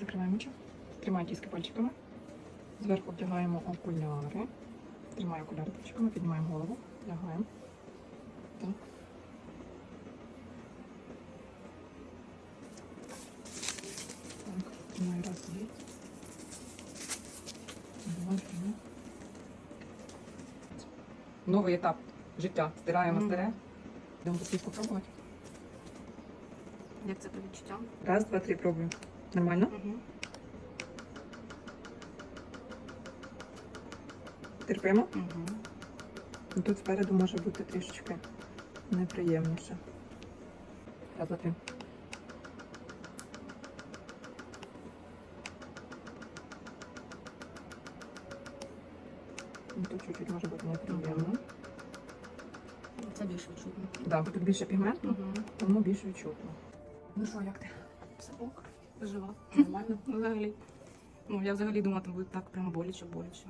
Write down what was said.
Закриваємо очі. Тримай тіски пальчиками. Зверху вдягаємо окуляри. Тримай окуляри пальчиками, піднімаємо голову, вдягаємо. Так. Так, тримай раз, дві. Два, три. Новий етап життя. Стираємо Мгм. старе. Йдемо быстрее попробувати. Як це по відчуттям? Раз, два, три, пробуємо. Нормально? Угу. Терпимо. Угу. Тут спереду може бути трішечки неприємніше. Раз, два, три. Ну, Тут чуть-чуть може бути неприємно. Це більш відчутно. Да, бо тут більше пігменту, Угу. тому більш відчутно. Ну що, як ти? Все ок. Жива. Нормально? Взагалі. Ну, я взагалі думала, там буде так прямо боляче, боляче.